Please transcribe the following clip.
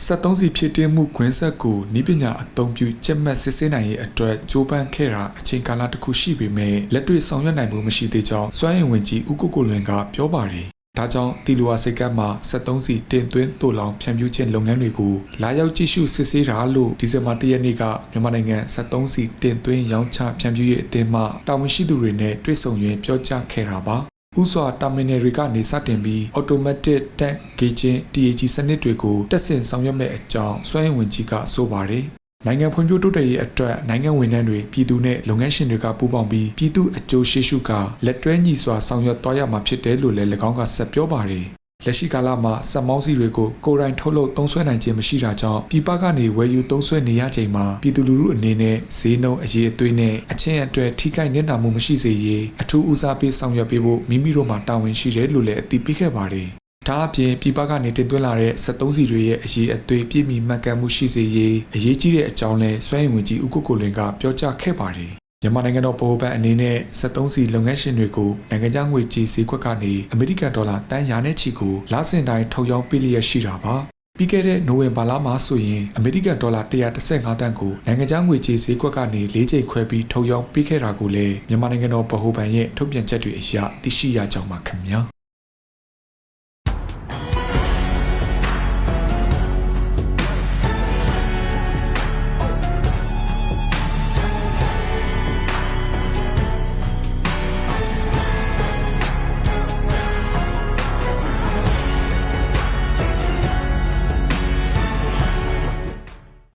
73စီဖြစ်တင်းမှုခွင်းဆက်ကိုနိပညာအသုံးပြုကျက်မှတ်စစ်ဆေးနိုင်ရေးအတွက်ကြိုးပမ်းခဲ့တာအချိန်ကာလတစ်ခုရှိပေမဲ့လက်တွေ့ဆောင်ရွက်နိုင်မှုမရှိသေးကြောင်းစွမ်းအင်ဝင်ကြီးဦးကိုကိုလွင်ကပြောပါတယ်။ဒါကြောင့်တီလိုဝါစိတ်ကပ်မှာ73စီတင်သွင်းတိုးလောင်ဖြန့်ဖြူးခြင်းလုပ်ငန်းတွေကိုလာရောက်ကြည့်ရှုစစ်ဆေးတာလို့ဒီဇင်ဘာ၁ရက်နေ့ကမြန်မာနိုင်ငံ73စီတင်သွင်းရောင်းချဖြန့်ဖြူးရေးအသင်းမှတာဝန်ရှိသူတွေနဲ့တွေ့ဆုံရင်းပြောကြားခဲ့တာပါ။ ဥစွာတာမီနယ်တွေကနေစတင်ပြီး automatic tank gauging TAG စနစ်တွေကိုတက်ဆင်ဆောင်ရွက်မဲ့အကြောင်းစွမ်းအင်ဝင်ကြီးကဆိုပါတယ်။နိုင်ငံဖွံ့ဖြိုးတိုးတက်ရေးအတွက်နိုင်ငံဝန်ထမ်းတွေပြည်သူနဲ့လုပ်ငန်းရှင်တွေကပူးပေါင်းပြီးပြည်သူအကျိုးရှိရှုကလက်တွဲညီစွာဆောင်ရွက်သွားရမှာဖြစ်တယ်လို့လည်း၎င်းကဆက်ပြောပါတယ်။ လက်ရှိကာလမှာစက်မောင်းစီတွေကိုကိုယ်တိုင်ထုတ်လုပ်သုံးစွဲနိုင်ခြင်းမရှိတာကြောင့်ပြည်ပကနေဝယ်ယူသုံးစွဲနေရချိန်မှာပြည်သူလူထုအနေနဲ့ဈေးနှုန်းအရေးအသွေးနဲ့အချင်းအတွေ့ထိခိုက်နေတာမှုမရှိစေရေးအထူးဦးစားပေးဆောင်ရွက်ပေးဖို့မိမိတို့မှာတာဝန်ရှိတယ်လို့လည်းအတည်ပြုခဲ့ပါတယ်။ဒါအပြင်ပြည်ပကနေတင်သွင်းလာတဲ့73စီတွေရဲ့အရေးအသွေးပြည့်မီမှတ်ကမ်းမှုရှိစေရေးအရေးကြီးတဲ့အကြောင်းလဲစွမ်းရည်ဝင်ကြီးဦးကိုကိုလင်ကပြောကြားခဲ့ပါတယ်။ မြန်မာနိုင်ငံတော်ဗဟိုဘဏ်အနေနဲ့73စီလုပ်ငန်းရှင်တွေကိုနိုင်ငံခြားငွေကြေးဈေးကွက်ကနေအမေရိကန်ဒေါ်လာတန်ရာနဲ့ချီကိုလစဉ်တိုင်းထုတ်ရောင်းပေးလျက်ရှိတာပါ။ပြီးခဲ့တဲ့နိုဝင်ဘာလမှာဆိုရင်အမေရိကန်ဒေါ်လာ135တန်ကိုနိုင်ငံခြားငွေကြေးဈေးကွက်ကနေ၄ချိန်ခွဲပြီးထုတ်ရောင်းပေးခဲ့တာကိုလည်းမြန်မာနိုင်ငံတော်ဗဟိုဘဏ်ရဲ့ထုတ်ပြန်ချက်တွေအရသိရှိရကြောင်းပါခင်ဗျာ။